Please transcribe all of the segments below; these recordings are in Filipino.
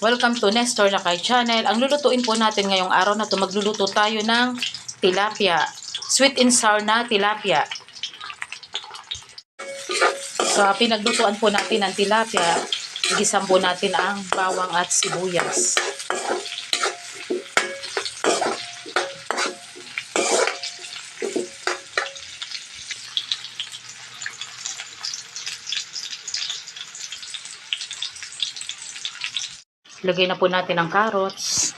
Welcome to Nestor Lakay Channel. Ang lulutuin po natin ngayong araw na to, magluluto tayo ng tilapia. Sweet and sour na tilapia. Sa pinaglutuan po natin ng tilapia, igisam po natin ang bawang at sibuyas. Lagay na po natin ang carrots.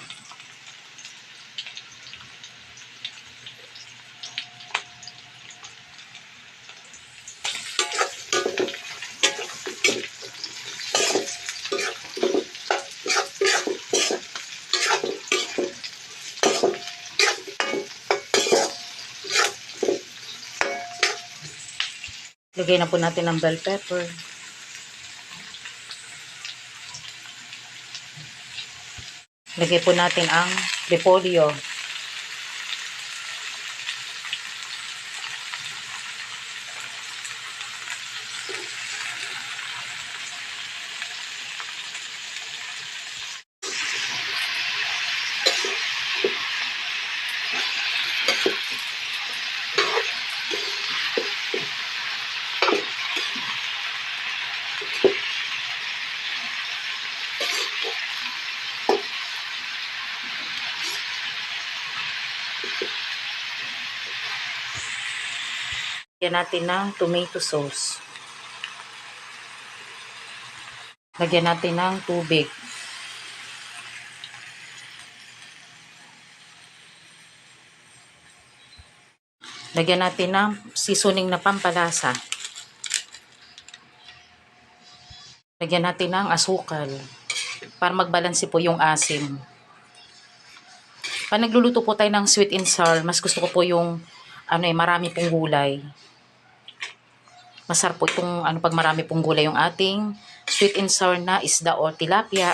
Lagay na po natin ang bell pepper. Lagay po natin ang repolyo. Lagyan natin ng tomato sauce. Lagyan natin ng tubig. Lagyan natin ng seasoning na pampalasa. Lagyan natin ng asukal para magbalanse po yung asim. Pag nagluluto po tayo ng sweet and sour, mas gusto ko po yung ano eh, marami pong gulay. Masarap po itong ano pag marami pong gulay yung ating sweet and sour na isda o tilapia.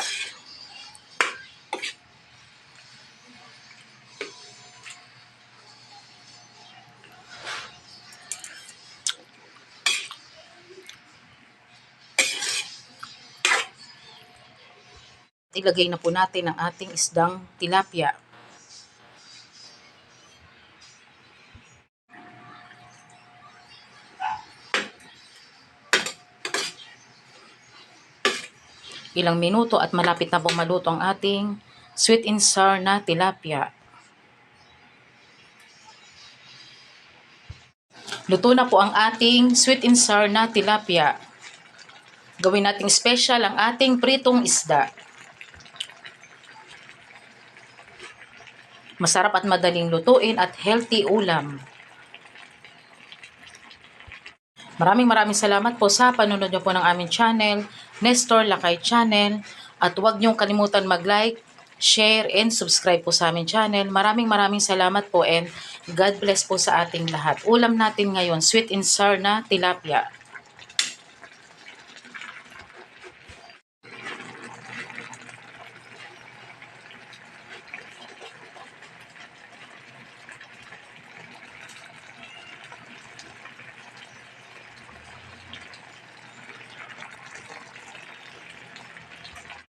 Ilagay na po natin ang ating isdang tilapia. Ilang minuto at malapit na pong maluto ang ating sweet and sour na tilapia. Luto na po ang ating sweet and sour na tilapia. Gawin nating special ang ating pritong isda. Masarap at madaling lutuin at healthy ulam. Maraming maraming salamat po sa panunod niyo po ng aming channel, Nestor Lakay Channel. At huwag niyong kalimutan mag-like, share, and subscribe po sa aming channel. Maraming maraming salamat po and God bless po sa ating lahat. Ulam natin ngayon, sweet and sour na tilapia.